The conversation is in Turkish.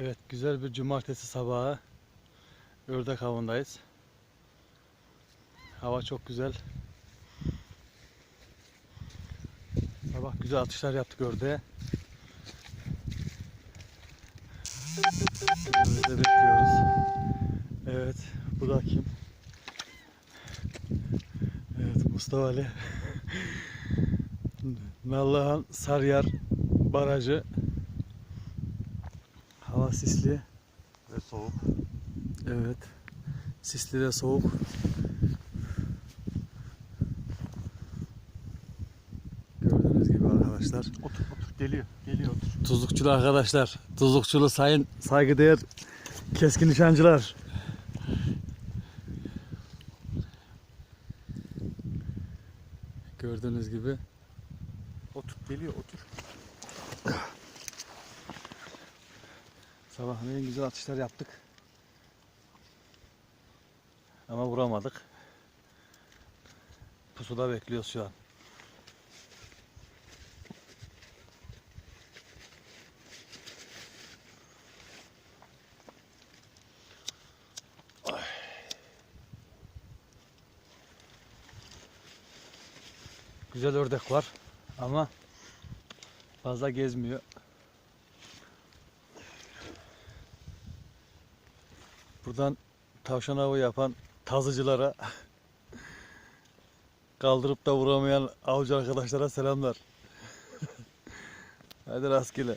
Evet güzel bir cumartesi sabahı ördek avındayız. Hava çok güzel. Sabah güzel atışlar yaptık ördeğe. Önümüzde bekliyoruz. Evet bu da kim? Evet Mustafa Ali. Nallıhan Sarıyer Barajı. Hava sisli. Ve soğuk. Evet. Sisli de soğuk. Gördüğünüz gibi arkadaşlar. Otur otur geliyor. Geliyor otur. Tuzlukçulu arkadaşlar. Tuzlukçulu sayın saygıdeğer keskin nişancılar. Gördüğünüz gibi Otur geliyor otur. Sabahleyin güzel atışlar yaptık. Ama vuramadık. Pusuda bekliyoruz şu an. Güzel ördek var ama fazla gezmiyor. Buradan tavşan avı yapan tazıcılara kaldırıp da vuramayan avcı arkadaşlara selamlar. Hadi rastgele.